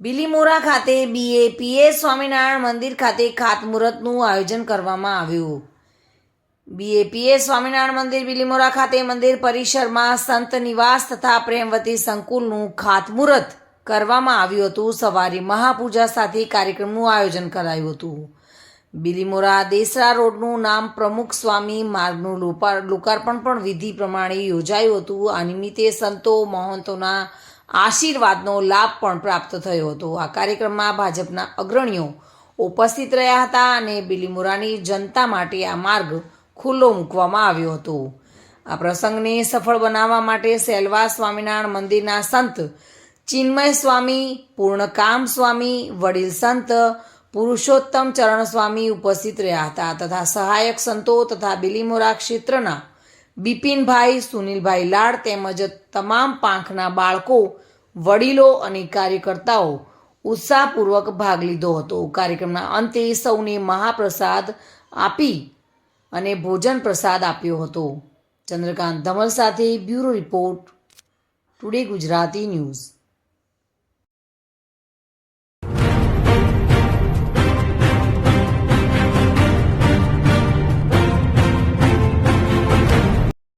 બિલીમોરા ખાતે બીએપીએસ સ્વામિનારાયણ મંદિર ખાતે ખાતમુહૂર્તનું આયોજન કરવામાં આવ્યું. બીએપીએસ સ્વામિનારાયણ મંદિર, બિલીમોરા ખાતે મંદિર પરિસરમાં સંત નિવાસ તથા પ્રેમવતી સંકુલનું ખાતમુહૂર્ત કરવામાં આવ્યું હતું. સવારે મહાપૂજા સાથે કાર્યક્રમનું આયોજન કરાયું હતું. બિલીમોરા દેસરા રોડનું નામ પ્રમુખ સ્વામી માર્ગનું લોકાર્પણ પણ વિધિ પ્રમાણે યોજાયું હતું. આ નિમિત્તે સંતો, મહંતોના આશીર્વાદનો લાભ પણ પ્રાપ્ત થયો હતો. આ કાર્યક્રમમાં ભાજપના અગ્રણીઓ ઉપસ્થિત રહ્યા હતા અને બિલીમોરાની જનતા માટે આ માર્ગ ખુલ્લો મૂકવામાં આવ્યો હતો. આ પ્રસંગને સફળ બનાવવા માટે સેલવા સ્વામિનારાયણ મંદિરના સંત ચિન્મય સ્વામી, પૂર્ણકામ સ્વામી, વડીલ સંત, પુરુષોત્તમ ચરણ સ્વામી ઉપસ્થિત રહ્યા હતા તથા સહાયક સંતો તથા બિલીમોરા ક્ષેત્રના બિપિનભાઈ, સુનિલભાઈ લાડ તેમજ તમામ પાંખના બાળકો, વડીલો અને કાર્યકર્તાઓ ઉત્સાહપૂર્વક ભાગ લીધો હતો. કાર્યક્રમના અંતે સૌને મહાપ્રસાદ આપી અને ભોજન પ્રસાદ આપ્યો હતો. ચંદ્રકાંત ધમલ સાથે bureau report, today Gujarati news.